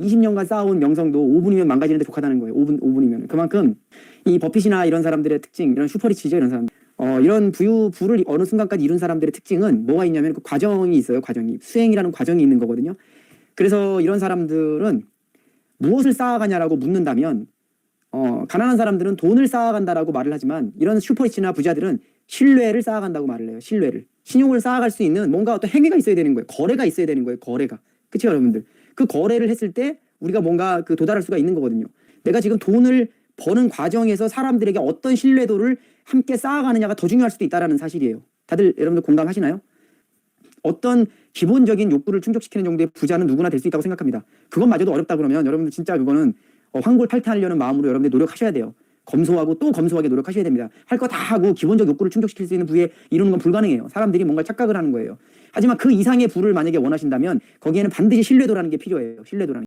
20년간 쌓아온 명성도 5분이면 망가지는데 족하다는 거예요. 5분 5분이면 그만큼 이 버핏이나 이런 사람들의 특징, 이런 슈퍼리치죠 이런 사람. 어 이런 부유 부를 어느 순간까지 이룬 사람들의 특징은 뭐가 있냐면 그 과정이 있어요. 과정이 수행이라는 과정이 있는 거거든요. 그래서 이런 사람들은 무엇을 쌓아가냐라고 묻는다면 어 가난한 사람들은 돈을 쌓아간다라고 말을 하지만 이런 슈퍼리치나 부자들은 신뢰를 쌓아간다고 말을 해요. 신뢰를 신용을 쌓아갈 수 있는 뭔가 어떤 행위가 있어야 되는 거예요. 거래가 있어야 되는 거예요. 거래가 그렇죠 여러분들. 그 거래를 했을 때 우리가 뭔가 그 도달할 수가 있는 거거든요. 내가 지금 돈을 버는 과정에서 사람들에게 어떤 신뢰도를 함께 쌓아가느냐가 더 중요할 수도 있다라는 사실이에요. 다들 여러분들 공감하시나요? 어떤 기본적인 욕구를 충족시키는 정도의 부자는 누구나 될 수 있다고 생각합니다. 그것마저도 어렵다 그러면 여러분들 진짜 그거는 어, 황골 탈퇴하려는 마음으로 여러분들 노력하셔야 돼요. 검소하고 또 검소하게 노력하셔야 됩니다. 할 거 다 하고 기본적 욕구를 충족시킬 수 있는 부에 이루는 건 불가능해요. 사람들이 뭔가 착각을 하는 거예요. 하지만 그 이상의 부를 만약에 원하신다면 거기에는 반드시 신뢰도라는 게 필요해요. 신뢰도라는 게.